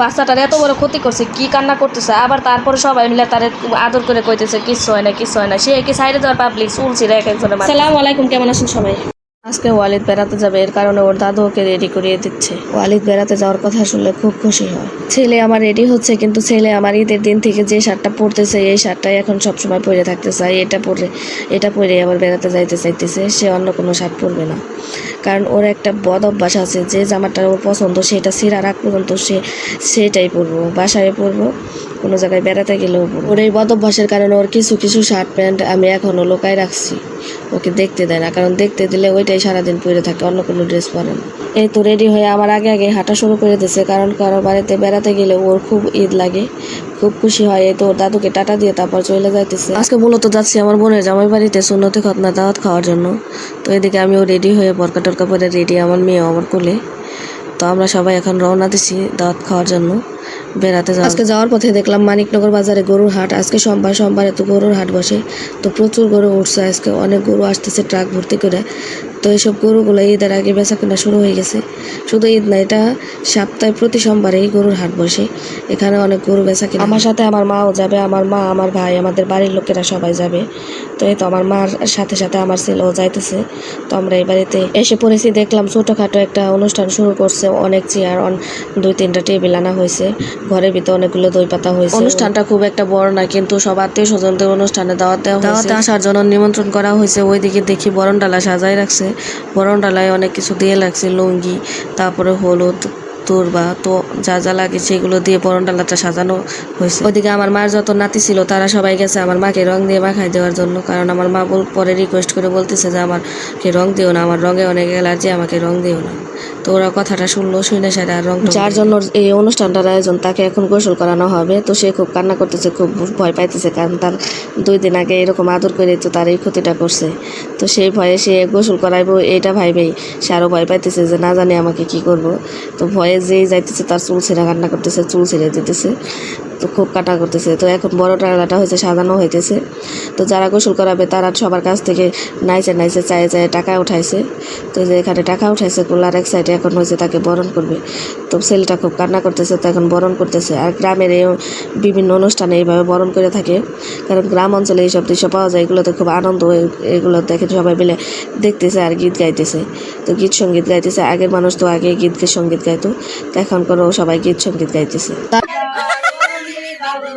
বাচ্চাটার এত বড় ক্ষতি করছে, কি কান্না করতেছে? আবার তারপরে সবাই মিলে তার আদর করে কইতেছে কিছু হয় না কিছু হয় না। সে কি সাইডে যাওয়ার পাবলিক চুলছি এক একজনের সালাম আলাইকুম, কেমন আছেন সবাই? আজকে ওয়ালিদ বেড়াতে যাবে, এর কারণে ওর দাদু ওকে রেডি করিয়ে দিচ্ছে। ওয়ালিদ বেড়াতে যাওয়ার কথা শুনলে খুব খুশি হয়। ছেলে আমার রেডি হচ্ছে, কিন্তু ছেলে আমার ঈদের দিন থেকে যে শার্টটা পরতেছে, এই শার্টটাই এখন সবসময় পরে থাকতে চাই এটা পরে এটা পরে আবার বেড়াতে যাইতে চাইতেছে, সে অন্য কোনো শার্ট পরবে না। কারণ ওর একটা বদ অভ্যাস আছে, যে জামাটা ওর পছন্দ, সেটা ছেঁড়া রাখ পর্যন্ত সে সেটাই পরবো। বাসায় পরবো কোনো জায়গায় বেড়াতে গেলেও। ওর এই বদ অভ্যাসের কারণে ওর কিছু কিছু শার্ট প্যান্ট আমি এখনও লোকায় রাখছি। ওকে দেখতে দেয় না, কারণ দেখতে দিলে ওইটাই সারাদিন পরে থাকে, অন্য কোনো ড্রেস পরে না। এই তো রেডি হয়ে আমার আগে আগে হাঁটা শুরু করে দিয়েছে, কারণ কারও বাড়িতে বেড়াতে গেলে ওর খুব ঈদ লাগে, খুব খুশি হয়। এই তো ওর দাদুকে টাটা দিয়ে তারপর চলে যাইতেছে। আজকে মূলত যাচ্ছি আমার বোনের জামাই বাড়িতে সুন্নতি খতনা দাওয়াত খাওয়ার জন্য। তো এদিকে আমিও রেডি হয়ে বরকা টরকা পরে রেডি আমার মেয়ে আমার কোলে। তো আমরা সবাই এখন রওনা দিছি দাওয়াত খাওয়ার জন্য। বেড়াতে যাওয়া আজকে যাওয়ার পথে দেখলাম মানিকনগর বাজারে গরুর হাট। আজকে সোমবার, সোমবারে তো গরুর হাট বসে। তো প্রচুর গরু উঠছে আজকে। অনেক গরু আসতেছে, ট্রাক ভর্তি করে। তো এইসব গরুগুলো ঈদের আগে বেচা কেনা শুরু হয়ে গেছে। শুধু ঈদ না এটা সপ্তাহে প্রতি সোমবারেই গরুর হাট বসে। এখানে অনেক গরু বেচা কেনা। আমার সাথে আমার মাও যাবে আমার মা আমার ভাই আমাদের বাড়ির লোকেরা সবাই যাবে। তো এই তো আমার মার সাথে সাথে আমার ছেলেও যাইতেছে। তো আমরা এই বাড়িতে এসে পড়েছি দেখলাম ছোটোখাটো একটা অনুষ্ঠান শুরু করছে অনেক চেয়ার অন দুই তিনটা টেবিল আনা হয়েছে। ঘরের ভিতরে অনেকগুলো দই পাতা হয়েছে। অনুষ্ঠানটা খুব একটা বড় না কিন্তু সব আত্মীয় স্বজনদের অনুষ্ঠানে দাওয়াত দেওয়া দাওয়াতে আসার জন্য নিমন্ত্রণ করা হয়েছে। ওইদিকে দেখি বরণডালা সাজাই রাখছে। বরণডালায় অনেক কিছু দিয়ে লাগছে লুঙ্গি তারপরে হলুদ তোরবা তো যা যা লাগে সেগুলো দিয়ে বরণডালাটা সাজানো হয়েছে। ওইদিকে আমার মার যত নাতি ছিল তারা সবাই গেছে আমার মাকে রং দিয়ে মাখাই দেওয়ার জন্য কারণ আমার মা বল পরে রিকোয়েস্ট করে বলতেছে যে আমাকে রং দিও না আমার রঙে অনেক অ্যালার্জি আমাকে রং দিও না। তো ওরা কথাটা শুনলো শুনে সেটা আর রং যার জন্য এই অনুষ্ঠানটার আয়োজন তাকে এখন গোসল করানো হবে তো সে খুব কান্না করতেছে খুব ভয় পাইতেছে কারণ তার দুই দিন আগে এরকম আদর করে তো তার এই ক্ষতিটা করছে। তো সেই ভয়ে সে গোসল করাইবো এটা ভাইবেই সে আরও ভয় পাইতেছে যে না জানি আমাকে কি করব। তো ভয়ে যেই যাইতেছে তার চুল ছেঁড়া কান্না করতেছে চুল ছেড়ে দিতেছে। তো খুব কাটা করতেছে। তো এখন বড় টালাটা হয়েছে, সাজানো হইতেছে। তো যারা গোসল করাবে, তারা সবার কাছ থেকে নাইচে নাইচে চায়ে চায়ে টাকা উঠাইছে। তো যে এখানে টাকা উঠাইছে, কোলার এক সাইডে এখন হয়েছে তাকে বরণ করবে। তো ছেলেটা খুব কান্না করতেছে, তো এখন বরণ করতেছে। আর গ্রামের এই বিভিন্ন অনুষ্ঠানে এইভাবে বরণ করে থাকে। কারণ গ্রাম অঞ্চলে এইসব দৃশ্য পাওয়া যায়, এগুলোতে খুব আনন্দ এগুলো দেখে সবাই মিলে দেখতেছে আর গীত গাইতেছে। তো গীত সংগীত গাইতেছে। আগের মানুষ তো আগে গীত সংগীত গাইতো, তো এখন কোনো সবাই গীত সংগীত গাইতেছে।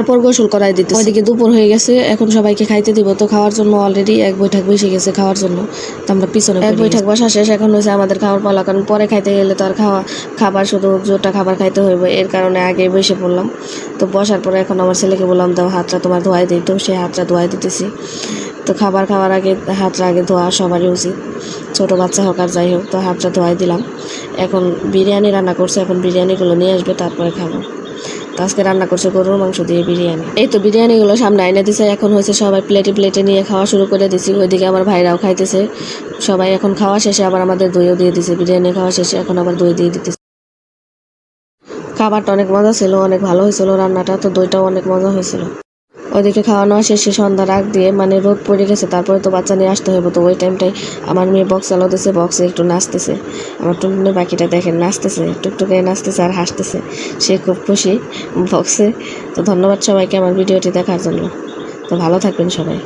তারপর গোসল করাই দিতে ওইদিকে দুপুর হয়ে গেছে এখন সবাইকে খাইতে দিব। তো খাওয়ার জন্য অলরেডি এক বৈঠক বসে গেছে খাওয়ার জন্য। তো আমরা পিছনে এক বৈঠক বসা শেষ এখন হয়েছে আমাদের খাওয়ার পালা। কারণ পরে খাইতে গেলে তো আর খাওয়া খাবার শুধু জোটা খাবার খাইতে হইবে। এর কারণে আগে বসে পড়লাম। তো বসার পরে এখন আমার ছেলেকে বললাম দাও হাতটা তোমার ধোয়াই দিই। তো সে হাতটা ধোয়াই দিতেছি। তো খাবার খাওয়ার আগে হাতটা আগে ধোয়া সবারই উচিত। ছোটো বাচ্চা হোক আর যাই হোক তো হাতটা ধোয়াই দিলাম। এখন বিরিয়ানি রান্না করছে এখন বিরিয়ানিগুলো নিয়ে আসবে তারপরে খাব। আজকে রান্না করছে গরুর মাংস দিয়ে বিরিয়ানি। এই তো বিরিয়ানিগুলো সামনে আইনে দিছে, এখন হয়েছে সবাই প্লেটে প্লেটে নিয়ে খাওয়া শুরু করে দিছি। ওইদিকে আমার ভাইরাও খাইতেছে। সবাই এখন খাওয়া শেষে, আবার আমাদের দইও দিয়ে দিছে। বিরিয়ানি খাওয়া শেষে এখন আবার দই দিয়ে দিতেছে। খাবারটা অনেক মজা ছিল, অনেক ভালো হয়েছিল রান্নাটা, তো দইটাও অনেক মজা হয়েছিল। ওইদিকে খাওয়ানো শেষে সন্ধ্যা রাগ দিয়ে মানে রোদ পড়ে গেছে, তারপরে তো বাচ্চা নিয়ে আসতে হবে তো ওই টাইমটাই আমার মেয়ে বক্স চালাতেছে বক্সে একটু নাচতেছে। আমার টুনটুনের পাখিটা দেখেন, নাচতেছে, টুকটুকে নাচতেছে আর হাসতেছে। সে খুব খুশি বক্সে তো ধন্যবাদ সবাইকে আমার ভিডিওটি দেখার জন্য। তো ভালো থাকবেন সবাই।